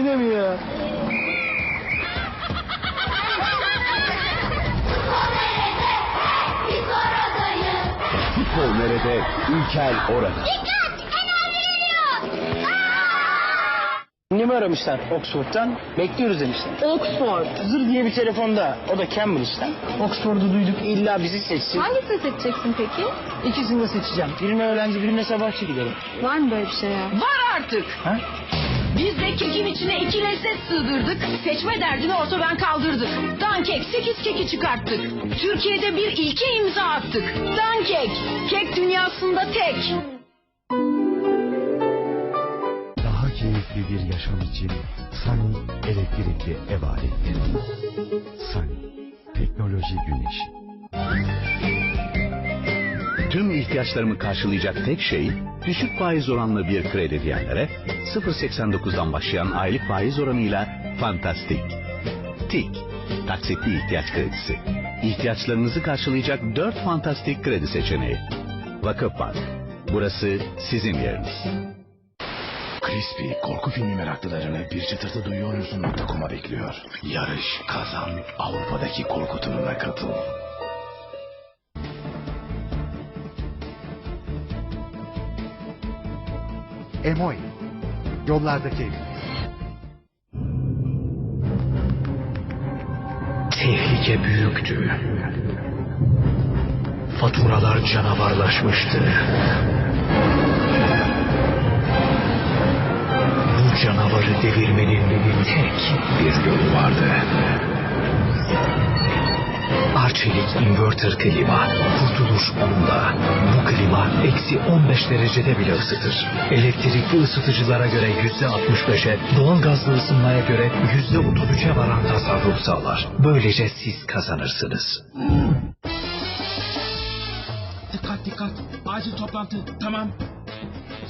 Yine mi ya? Futbol nerede? Ülker orada. Dikkat! Enerji geliyor! Annemi aramışlar Oxford'dan. Bekliyoruz demişler. Oxford. Zır diye bir telefonda. O da Cambridge'den. Oxford'u duyduk illa bizi seçsin. Hangisini seçeceksin peki? İkisini de seçeceğim. Birine öğrenci birine sabahçı giderim. Var mı böyle bir şey ya? Var artık! Ha? Biz de kekin içine iki lezzet sığdırdık. Seçme derdini ortadan kaldırdık. Dankek 8 keki çıkarttık. Türkiye'de bir ilke imza attık. Dankek. Kek dünyasında tek. Daha keyifli bir yaşam için Sunny elektrikli ev aletleri. Sunny, teknoloji güneşi. Tüm ihtiyaçlarımı karşılayacak tek şey düşük faiz oranlı bir kredi diyenlere 0.89'dan başlayan aylık faiz oranıyla fantastik. Tik, taksitli ihtiyaç kredisi. İhtiyaçlarınızı karşılayacak 4 fantastik kredi seçeneği. Vakıfbank. Burası sizin yeriniz. Crispy korku filmi meraklılarını bir çıtırtı duyuyorsun.com'a bekliyor. Yarış, kazan, Avrupa'daki korku turuna katıl. Emoy, yollardaki ev. Tehlike büyüktü. Faturalar canavarlaşmıştı. Bu canavarı devirmenin tek bir yolu vardı. Arçelik inverter klima. Kurtuluş onda. Bu klima eksi 15 derecede bile ısıtır. Elektrikli ısıtıcılara göre yüzde 65'e, doğalgazlı ısınmaya göre yüzde 33'e varan tasarruf sağlar. Böylece siz kazanırsınız. Dikkat dikkat. Acil toplantı. Tamam.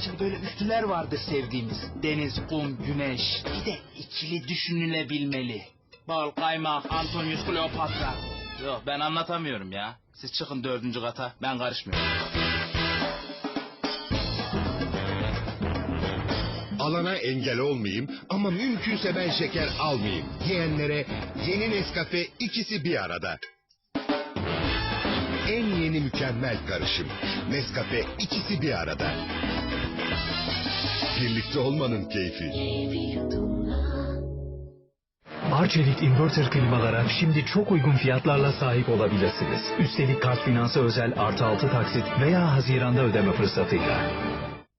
Şimdi böyle üçlüler vardır sevdiğimiz. Deniz, kum, güneş. Bir de ikili düşünülebilmeli. Bal, kaymak, Antonius, Kleopatra. Yok ben anlatamıyorum ya. Siz çıkın dördüncü kata. Ben karışmıyorum. Alana engel olmayayım ama mümkünse ben şeker almayayım diyenlere yeni Nescafe ikisi bir arada. En yeni mükemmel karışım. Nescafe ikisi bir arada. Birlikte olmanın keyfi. Arçelik inverter klimalara şimdi çok uygun fiyatlarla sahip olabilirsiniz. Üstelik kart finansı özel artı 6 taksit veya Haziran'da ödeme fırsatıyla.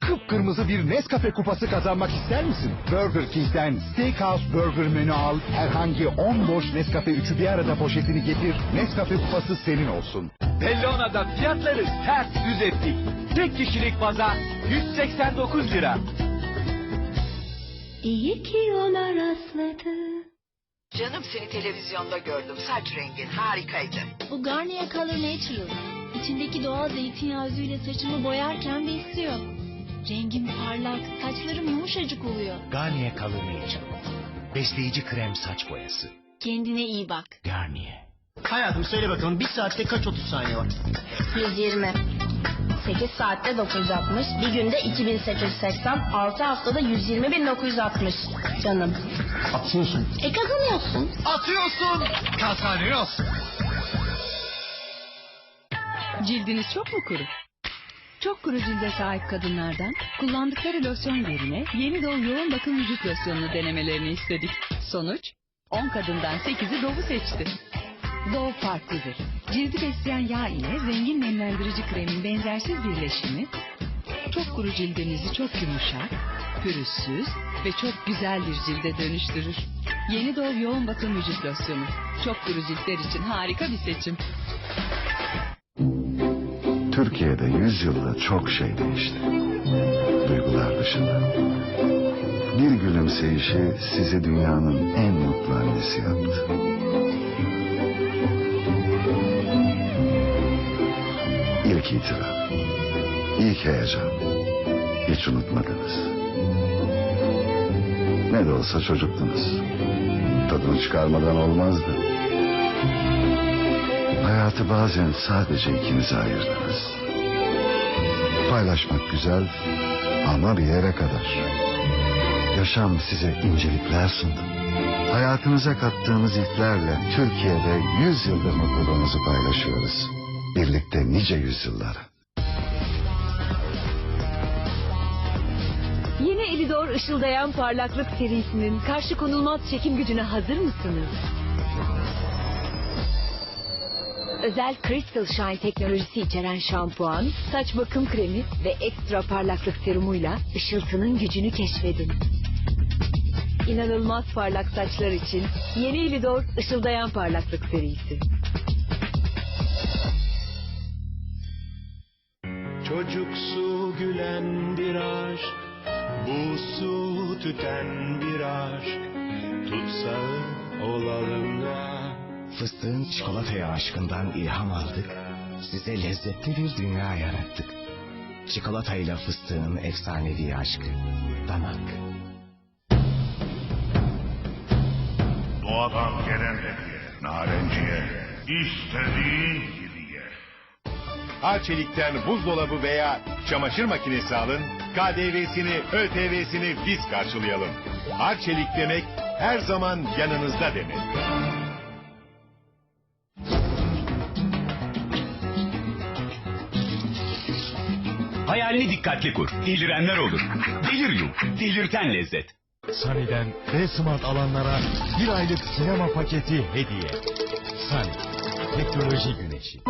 Kıpkırmızı bir Nescafe kupası kazanmak ister misin? Burger King'den Steakhouse Burger menü al. Herhangi 10 boş Nescafe 3'ü bir arada poşetini getir. Nescafe kupası senin olsun. Bellona'da fiyatları ters düz ettik. Tek kişilik baza 189 lira. İyi ki ona rastladı. Canım seni televizyonda gördüm. Saç rengin harikaydı. Bu Garnier Color Natural. İçindeki doğal zeytinyağı özüyle saçımı boyarken besliyor. Rengim parlak, saçlarım yumuşacık oluyor. Garnier Color Natural. Besleyici krem saç boyası. Kendine iyi bak. Garnier. Hayatım söyle bakalım bir saatte kaç 30 saniye var? 120. 8 saatte 960, bir günde 2880, 6 haftada 120.960. Canım. Atıyorsun. E kazanıyorsun. Atıyorsun, kazanıyorsun. Cildiniz çok mu kuru? Çok kuru cilde sahip kadınlardan kullandıkları losyon yerine yeni Dove yoğun bakım vücut losyonunu denemelerini istedik. Sonuç 10 kadından 8'i Dove'u seçti. Dove farklıdır. Cildi besleyen yağ ile zengin nemlendirici kremin benzersiz birleşimi çok kuru cildinizi çok yumuşak, pürüzsüz ve çok güzel bir cilde dönüştürür. Yeni Dove yoğun bakım vücut losyonu. Çok kuru ciltler için harika bir seçim. Türkiye'de yüzyılda çok şey değişti. Duygular dışında. Bir gülümseyişi sizi dünyanın en mutlu annesi yaptı. İlk itiraf. İlk heyecan. Hiç unutmadınız. Ne de olsa çocuktunuz. Tadını çıkarmadan olmazdı. Hayatı bazen sadece ikinize ayırdınız. Paylaşmak güzel ama bir yere kadar. Yaşam size incelikler sundu. Hayatınıza kattığınız ilklerle Türkiye'de yüz yıldır mutluluğunuzu paylaşıyoruz birlikte nice yüzyıllar. Yeni Elidor Işıldayan Parlaklık serisinin karşı konulmaz çekim gücüne hazır mısınız? Özel Crystal Shine teknolojisi içeren şampuan, saç bakım kremi ve ekstra parlaklık serumuyla ışıltının gücünü keşfedin. İnanılmaz parlak saçlar için yeni Elidor Işıldayan Parlaklık serisi. Tüten bir aşk, tutsağı olalım da. Fıstığın çikolataya aşkından ilham aldık. Size lezzetli bir dünya yarattık. Çikolatayla fıstığın efsanevi aşkı. Damak. Doğadan gelen hediye. Narenciye. İstediğin gibi ye. Arçelik'ten buzdolabı veya çamaşır makinesi alın. KDV'sini, ÖTV'sini biz karşılayalım. Arçelik demek her zaman yanınızda demek. Hayalini dikkatli kur. Delirenler olur. Delirium. Delirten lezzet. Sunny'den D-Smart alanlara bir aylık sinema paketi hediye. Sunny, teknoloji güneşi.